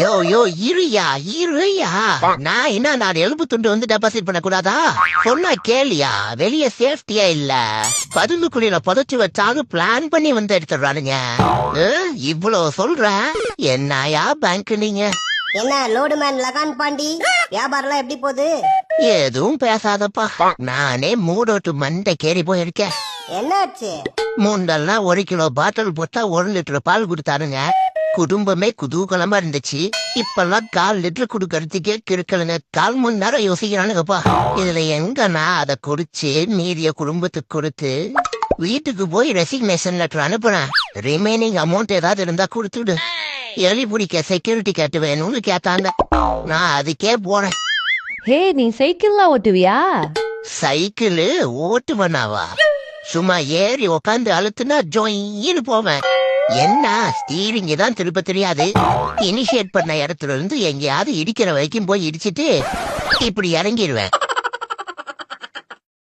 யோ யோ இருயா இருயா. நான் என்ன நான் எலும்பு துண்டு வந்து டெபாசிட் பண்ண கூடாதா சொன்னா கேளியா வெளிய சேஃப்டியா இல்ல. பதுங்குக்குழியில புதைச்சு வச்சாலும் பிளான் பண்ணி வந்து எடுத்துடுறானுங்க. இவ்வளவு சொல்றேன் என்னயா பேங்க் நீங்க? என்ன லோடு மேன் லகான் பாண்டி? வியாபாரம்லாம் எப்படி போகுது? எதுவும் பேசாதப்பா. நானே மூடோட்டு மண்டை கேறி போயிருக்கேன். என்னாச்சு? முண்டெல்லாம் ஒரு கிலோ பாட்டில் போட்டா ஒரு லிட்டர் பால் கொடுத்தாருங்க குடும்பமே குதூகலமா இருந்துச்சு. இப்பெல்லாம் கால் லிட்டர் கொடுக்கறதுக்கே கிருக்கலுங்க கால் மணி நேரம் யோசிக்கிறானுங்கப்பா. இதுல எங்க நான் அதை குடிச்சு மீதிய குடும்பத்துக்கு கொடுத்து வீட்டுக்கு போய் ரெசிக்னேஷன் லெட்டர் அனுப்புறேன். ரிமைனிங் அமௌண்ட் ஏதாவது இருந்தா கொடுத்துடு எலி பிடிக்க செக்யூரிட்டி கேட்டு வேணும்னு கேட்டாங்க. நான் அதுக்கே போறேன். ஹே நீ சைக்கிள்லாம் ஓட்டுவியா? சைக்கிள் ஓட்டுவனாவா? சும்மா ஏறி உக்காந்து அழுத்துனா ஜொயின்னு போவேன். என்ன? ஸ்டீரிங் தான் திருப்ப தெரியாது. இனிஷியேட் பண்ண இடத்துல இருந்து எங்கேயாவது இடிக்கிற வரைக்கும் போய் இடிச்சிட்டு இப்படி இறங்கிடுவேன்